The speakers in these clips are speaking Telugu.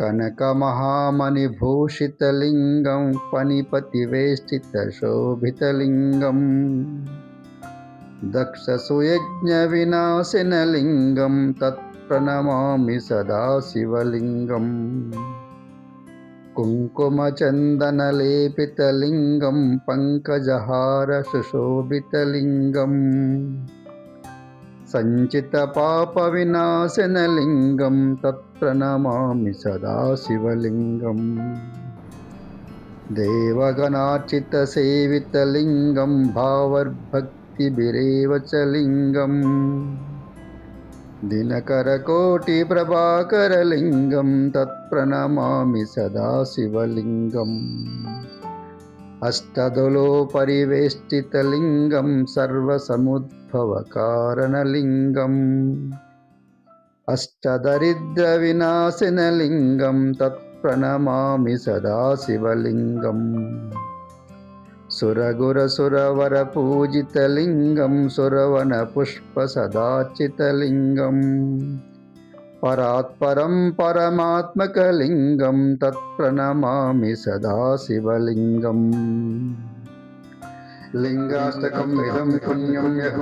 कनकमहामणिभूषितलिङ्गं पणिपतिवेष्टितशोभितलिङ्गम्। दक्षसुयज्ञविनाशिनलिङ्गं तत्प्रणमामि सदाशिवलिङ्गम्। कुङ्कुमचन्दनलेपितलिङ्गं पङ्कजहारसुशोभितलिङ्गम् సంచిత పాప వినాశనలింగం తత్ర నమామి సదాశివలింగం దేవగణార్చిత సేవితలింగం భావర్భక్తిభిరేవ చ లింగం దినకరకోటి ప్రభాకరలింగం తత్ప్రణమామి సదాశివలింగం అష్టదలో పరివేష్టితలింగం సర్వసముద్ర భవకారణలింగం అష్టదరిద్రవినాశనలింగం తత్ప్రణమామి సదాశివలింగం సురగురసురవరపూజితలింగం సురవన పుష్ప సదాచితలింగం పరాత్పరం పరమాత్మకలింగం తత్ప్రణమామి సదాశివలింగం लिङ्गाष्टकम् इदं पुण्यं यः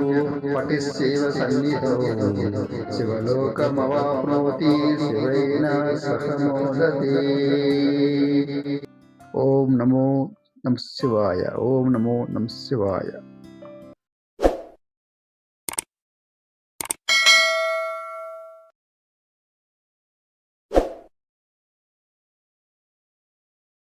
पटिश्चैव सन्निधौ। शिवलोकमवाप्नोति, शिवेन सह मोदते ॐ नमो नमः शिवाय, ॐ नमो नमः शिवाय।